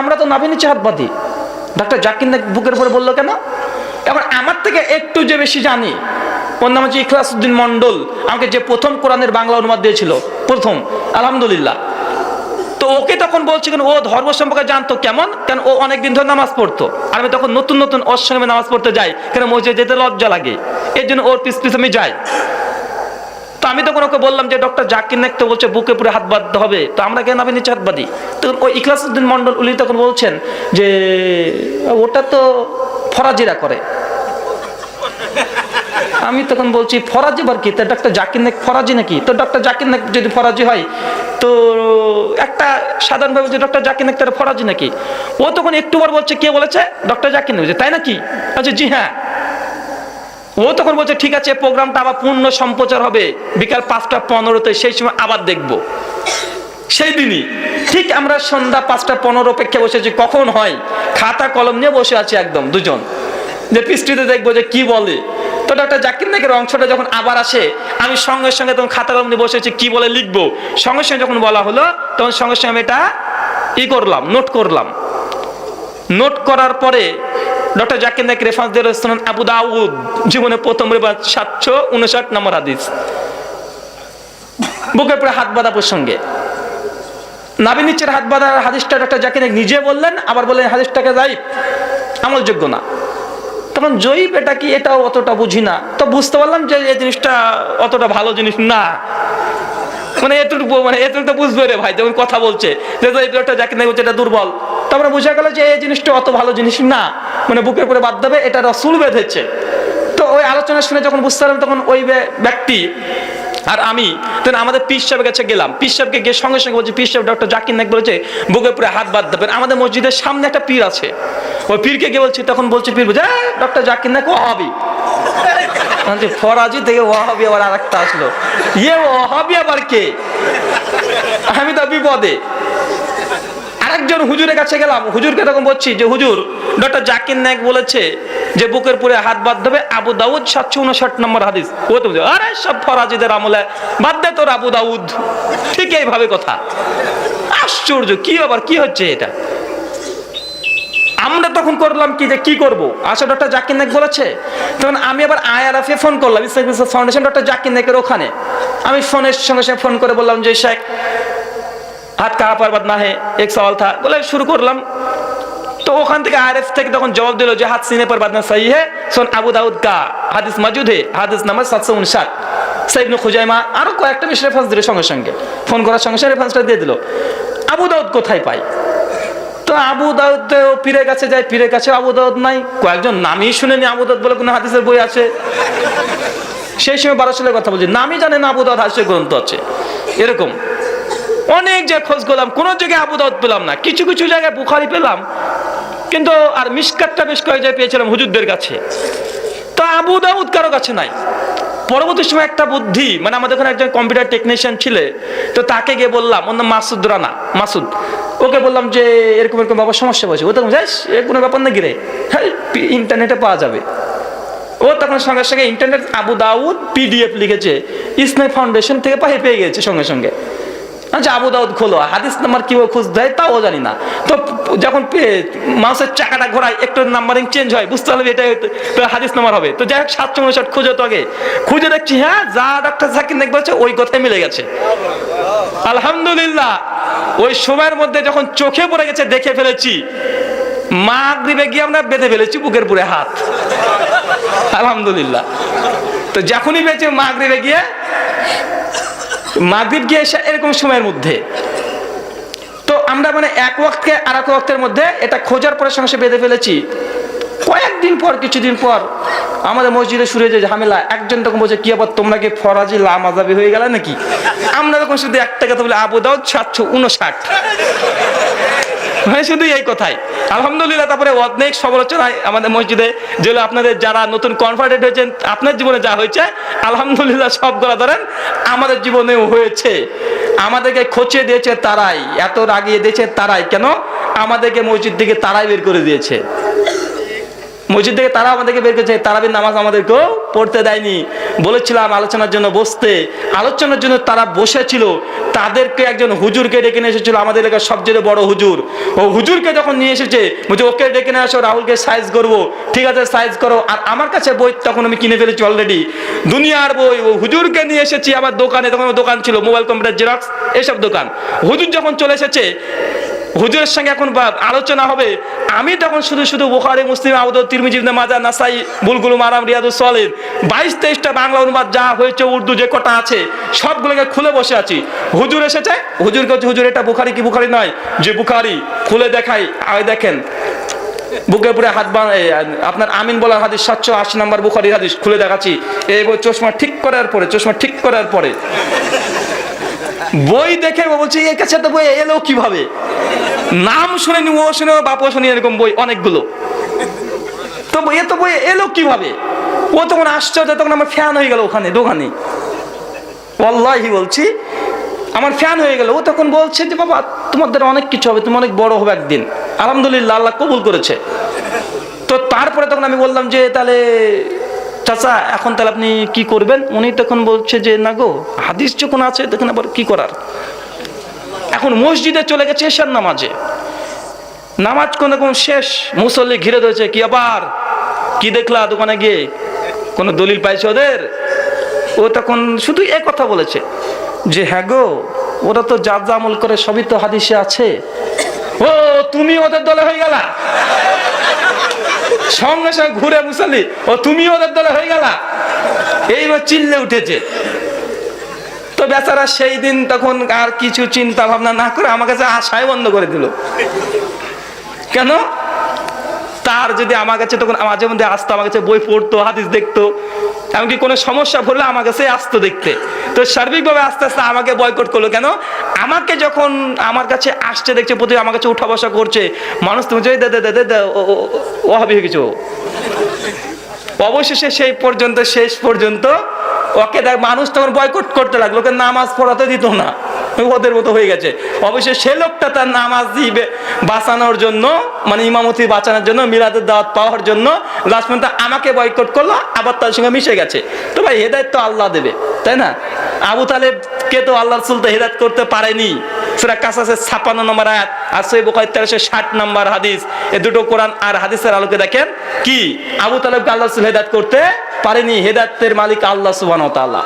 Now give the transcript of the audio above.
আমরা তো নাভি নিচে হাত বাঁধি ডাক্তার জাকির বুকের উপরে বলল কেন? এখন আমার থেকে একটু যে বেশি জানি ওর নাম হচ্ছে ইখলাসুদ্দিন মন্ডল আমাকে যে প্রথম কোরআনের বাংলা অনুবাদ দিয়েছিল, প্রথম, আলহামদুলিল্লাহ। তো ওকে তখন বলছি কেন, ও ধর্ম সম্পর্কে জানতো কেমন? কেন ও অনেকদিন ধরে নামাজ পড়তো। আর আমি তখন নতুন নতুন সঙ্গে নামাজ পড়তে যাই, কেন মসজিদে যেতে লজ্জা লাগে। এর জন্য ওর পিস পিস আমি যাই। তো আমি তখন ওকে বললাম যে, ডক্টর জাকির নাক তো বলছে বুকে পুরো হাত বাঁধতে হবে। তো আমরা কেন আমি নিচে হাত বাঁধি? তখন ওই ইখলাসুদ্দিন মন্ডল উলি তখন বলছেন যে, ওটা তো ফরাজিরা করে। আমি তখন বলছি, ফরাজি বার কি? তো ডক্টর জাকির নাক ফরাজি নাকি? তো ডক্টর জাকির নাক যদি ফরাজি হয়, তো একটা সাধারণভাবে যে ডক্টর জাকির নাক তার ফরাজি নাকি? ও তখন একটু বার বলছে, কে বলেছে? ডক্টর জাকির নাক তাই নাকি? আচ্ছা জি হ্যাঁ। ও তখন বলছে, ঠিক আছে, প্রোগ্রামটা আবার পূর্ণ সম্প্রচার হবে। বিকাল পাঁচটা পনেরোতে সেই সময় আবার দেখব। সেই দিনই, ঠিক আমরা সন্ধ্যা পাঁচটা পনেরো অপেক্ষা বসেছি, কখন হয়? খাতা কলম নিয়ে বসে আছি একদম দুজন। যে পৃষ্ঠিতে দেখব যে কি বলে। তো ডক্টর জাকির নাকের অংশটা যখন আবার আসে, আমি সঙ্গে সঙ্গে তখন খাতা কলম নিয়ে বসেছি, কি বলে লিখব। সঙ্গে সঙ্গে যখন বলা হলো, তখন সঙ্গে সঙ্গে আমি এটা ই করলাম, নোট করলাম। নোট করার পরে ডক্টর জাকির নাইক রেফারেন্স দিয়ে রয়েছেন আবু দাউদ জীবনে প্রথম রেফারেন্স সাতশো উনষাট নম্বর হাদিস বুকের পরে হাত বাঁধা প্রসঙ্গে নাবি নিচের হাত বাঁধার হাদিসটা ডক্টর জাকির নিজে বললেন আবার বললেন হাদিসটাকে যাই আমলযোগ্য না তখন জয়ীব এটা কি এটাও অতটা বুঝি না তো বুঝতে পারলাম যে এই জিনিসটা অতটা ভালো জিনিস না মানে এতটুকু মানে এতটুকু বুঝবে রে ভাই যখন কথা বলছে যে এই ব্লডটা যাকে নেই এটা দুর্বল তারপরে বোঝা গেল যে এই জিনিসটা অত ভালো জিনিস না। মানে বুকের উপরে বাদ দেবে, এটা রসুল বেঁধেছে তো ওই আলোচনা শুনে যখন বুঝতে পারলাম, তখন ওই ব্যক্তি আর আমি, তখন আমাদের পিস সাহেবের কাছে গেলাম। পিস সাহেবকে গিয়ে সঙ্গে সঙ্গে বলছি পিস সাহেব ডক্টর জাকির নাক বলেছে, বুকের উপরে হাত বাদ দেবেন। আমাদের মসজিদের সামনে একটা পীর আছে। ওই পীরকে গিয়ে বলছি, তখন বলছে পীর, বুঝে ডক্টর জাকির নাক ও হবি ফরাজি থেকে ওয়াহাবি আবার আর একটা আসলো। ইয়ে ওয়াহাবি আবার কে? আমি তো বিপদে। আরেকজন হুজুরের কাছে গেলাম। হুজুরকে তখন বলছি যে, হুজুর, ডক্টর জাকির নায়ক বলেছে যে, বুকের পুরে হাত বাদ দেবে আবু দাউদ সাতশো উনষাট নম্বর হাদিস। ও তো আরে, সব ফরাজিদের আমলে বাদ দে তোর আবু দাউদ। ঠিক এইভাবে কথা। আশ্চর্য, কি আবার কি হচ্ছে এটা? আমরা তখন করলাম কি যে, কি করব? আসলে ডক্টর জাকির নাক বলেছে। তখন আমি আবার আইআরএফে ফোন করলাম রিসার্চ ফাউন্ডেশন ডক্টর জাকির নাকের ওখানে। আমি ফোনের সঙ্গে সঙ্গে ফোন করে বললাম যে, শেখ হাত কাহা পর বাদ না হে, এক সওয়াল থা। বলে, শুরু করলাম। তো ওখান থেকে আরএফ থেকে তখন জবাব দিল যে, হাত সিনে পর বাদ না, সহি হে। সোন আবু দাউদ কা হাদিস মজুদ হে, হাদিস নাম্বার সাতশো উনষাট। সাইবনু খুজাইমা আরও কয়েকটা বেশি রেফারেন্স দিল সঙ্গে সঙ্গে। ফোন করার সঙ্গে সঙ্গে রেফারেন্সটা দিয়ে দিল। আবু দাউদ কোথায় পাই তো আবু দাউদ ও পীরের কাছে যায়, পীরের কাছে আবু দাউদ নাই। কয়েকজন নামই শুনেনি আবু দাউদ বলে কোনো হাদিসের বই আছে। সেই সময় বারো সালের কথা বলছি, নামই জানে না আবু দাউদ হাদিসের গ্রন্থ আছে। এরকম। অনেক জায়গায় খোঁজ করলাম, কোনো জায়গায় আবু দাউদ পেলাম না। কিছু কিছু জায়গায় বুখারি পেলাম, কিন্তু আর মিসকাতটা বেশ কয়েক জায়গায় পেয়েছিলাম হুজুরদের কাছে। তো আবু দাউদ কারও কাছে নাই। পরবর্তী সময় একটা বুদ্ধি মানে আমাদের ওখানে একজন কম্পিউটার টেকনিশিয়ান ছিলে, তো তাকে গিয়ে বললাম নাম মাসুদ রানা, মাসুদ। ওকে বললাম যে, এরকম এরকম বাবার সমস্যা হয়েছে। ও তখন, যাস, এর কোনো ব্যাপার না গিরে হ্যাঁ ইন্টারনেটে পাওয়া যাবে। ও তখন সঙ্গে সঙ্গে ইন্টারনেট আবু দাউদ পিডিএফ লিখেছে। ইসলাম ফাউন্ডেশন থেকে পায়ে পেয়ে গেছে সঙ্গে সঙ্গে। আচ্ছা আবু দাউদ খোলো। হাদিস নাম্বার কীভাবে খুঁজ দেয় তাও জানি না। তো যখন মাউসের চাকাটা ঘোরায়, একটু নাম্বারিং চেঞ্জ হয়, বুঝতে পারবে এটা হাদিস নাম্বার হবে। তো যাই হোক সাতশো উনষাট খুঁজে তো আগে। খুঁজে দেখছি হ্যাঁ যা ডাক্তার জাকির নাক বলছে, ওই কথাই মিলে গেছে। আলহামদুলিল্লাহ। ওই সময়ের মধ্যে যখন চোখে পড়ে গেছে, দেখে ফেলেছি। মা মাগরিবে গিয়ে আমরা বেঁধে ফেলেছি বুকের পুরে হাত। আলহামদুলিল্লাহ। তো যখনই পেয়েছে মাগরিবে গিয়ে মাগরিব গিয়ে এসে এরকম সময়ের মধ্যে। তো আমরা মানে এক ওয়াক্তকে আর এক ওয়াক্তের মধ্যে এটা খোঁজার পরে সঙ্গে বেঁধে ফেলেছি। কয়েকদিন পর, কিছুদিন পর আমাদের মসজিদে শুরু হয়েছে ঝামেলা। একজন তখন বলছে, কি আবার তোমরা কি ফরাজি, লামাজাবি হয়ে গেলে নাকি? আমরা তখন শুধু একটা কথা বলি, আবু দাউদ সাতশো উনষাট। মানে শুধু এই কথাই। আলহামদুলিল্লাহ, তারপরে অনেক সমালোচনায় আমাদের মসজিদে যেগুলো আপনাদের যারা নতুন কনভার্টেড হয়েছেন, আপনার জীবনে যা হয়েছে, আলহামদুলিল্লাহ, সব গলা ধরেন, আমাদের জীবনেও হয়েছে। আমাদেরকে খোঁচে দিয়েছে তারাই, এত রাগিয়ে দিয়েছে তারাই। কেন? আমাদেরকে মসজিদ থেকে তারাই বের করে দিয়েছে। মসজিদ থেকে তারা আমাদেরকে বের করেছে, তারাবির নামাজ আমাদেরকেও পড়তে দেয়নি। বলেছিলাম আলোচনার জন্য বসতে। আলোচনার জন্য তারা বসেছিল। তাদেরকে একজন হুজুরকে ডেকে নিয়ে এসেছিল, আমাদের এলাকার সবচেয়ে বড় হুজুর। ও হুজুরকে যখন নিয়ে এসেছে, বলছে, ওকে ডেকে নিয়ে আসো, রাহুলকে সাইজ করব। ঠিক আছে সাইজ করো। আর আমার কাছে বই তখন আমি কিনে ফেলেছি অলরেডি দুনিয়ার বই, ও হুজুরকে নিয়ে এসেছি আমার দোকানে, তখন দোকান ছিল মোবাইল কম্পিউটার জেরক্স, এসব দোকান। হুজুর যখন চলে এসেছে হুজুরের সঙ্গে এখন আলোচনা হবে। আমি তখন শুধু শুধু বুখারি, মুসলিম আউদ তিরমিজি, ইবনে মাজা, নাসাই বুলগুল মারাম রিয়াদুস সলিদ বাইশ তেইশটা বাংলা অনুবাদ যা হয়েছে, উর্দু যে কটা আছে, সবগুলোকে খুলে বসে আছি। হুজুর এসেছে? হুজুরকে হচ্ছে হুজুর, এটা বুখারি কি বুখারি নয়? যে বুখারি, খুলে দেখাই। আয় দেখেন, বুকের উপরে হাত আপনার আমিন বলার হাদিস, সাতশো আশি নম্বর বুখারির হাদিস খুলে দেখাচ্ছি। এই চশমা ঠিক করার পরে, চশমা ঠিক করার পরে। বই দেখে বলছে, এর কাছে তো বই, এলো কীভাবে? নাম শুনেনি ও শুনে বাপও শুনি এরকম বই অনেকগুলো। তো এ তো বই, এলো কীভাবে? ও তখন আশ্চর্য, তখন আমার ফ্যান হয়ে গেল ওখানে, দোকানে। ওয়াল্লাহি বলছি, আমার ফ্যান হয়ে গেল। ও তখন বলছে যে, বাবা, তোমাদের অনেক কিছু হবে, তুমি অনেক বড় হবে একদিন। আলহামদুলিল্লাহ, আল্লাহ কবুল করেছে। তো তারপরে তখন আমি বললাম যে, তাহলে চাচা, এখন তাহলে আপনি কি করবেন? উনি তখন বলছে যে, না গো, হাদিস যখন আছে, তখন আবার কি করার? এখন মসজিদে চলে গেছে এশার নামাজে। নামাজ কোন রকম শেষ, মুসল্লি ঘিরে ধরেছে, কি আবার? কি দেখলা দোকানে গিয়ে? কোনো দলিল পাইছে ওদের? ও তখন শুধু এ কথা বলেছে যে হ্যাঁ গো, ওরা তো যা যা আমল করে সবই তো হাদিসে আছে। ও, তুমি ওদের দলে হয়ে গেলা? সঙ্গে সঙ্গে ঘুরে মুসালি ও তুমি ওদের দলে হয়ে গেলা। এইবার চিল্লে উঠেছে। তো বেচারা সেই দিন তখন আর কিছু চিন্তা ভাবনা না করে আমার কাছে আশায় বন্ধ করে দিল। কেন? তার যদি আমার কাছে তখন মাঝে মধ্যে আসতো, আমার কাছে বই পড়তো, হাদিস দেখতো, এমনকি কোনো সমস্যা হলে আমার কাছে আসতো দেখতে। তো সার্বিকভাবে আস্তে আস্তে আমাকে বয়কট করল। কেন? আমাকে যখন আমার কাছে আসছে, দেখছে প্রতি আমার কাছে উঠা বসা করছে, মানুষ তুমি দে দে দে ও হবে কিছু অবশেষে সেই পর্যন্ত, শেষ পর্যন্ত ওকে দেখ, মানুষ তখন বয়কট করতে লাগল। ওকে নামাজ পড়াতে দিত না। ওদের মতো হয়ে গেছে। অবশ্যই সে লোকটা তার নামাজ দিবে বাঁচানোর জন্য মানে ইমামতি বাঁচানোর জন্য, মিলাদের দাওয়াত পাওয়ার জন্য লাস্ট আমাকে বয়কট করল, আবার তার সঙ্গে মিশে গেছে। তো ভাই, হেদায়ত তো আল্লাহ দেবে, তাই না? আবু তালেবকে তো আল্লাহ রসুল তো হেদায়ত করতে পারেনি। সুরা কাসাসের ছাপান্ন নম্বর আয়াত আর সই বোখারি তেরোশো ষাট নম্বর হাদিস। এ দুটো কোরআন আর হাদিসের আলোকে দেখেন কি? আবু তালেবকে আল্লাহ রসুল হেদায়ত করতে পারেনি। হেদায়তের মালিক আল্লাহ সুবান তাআলা।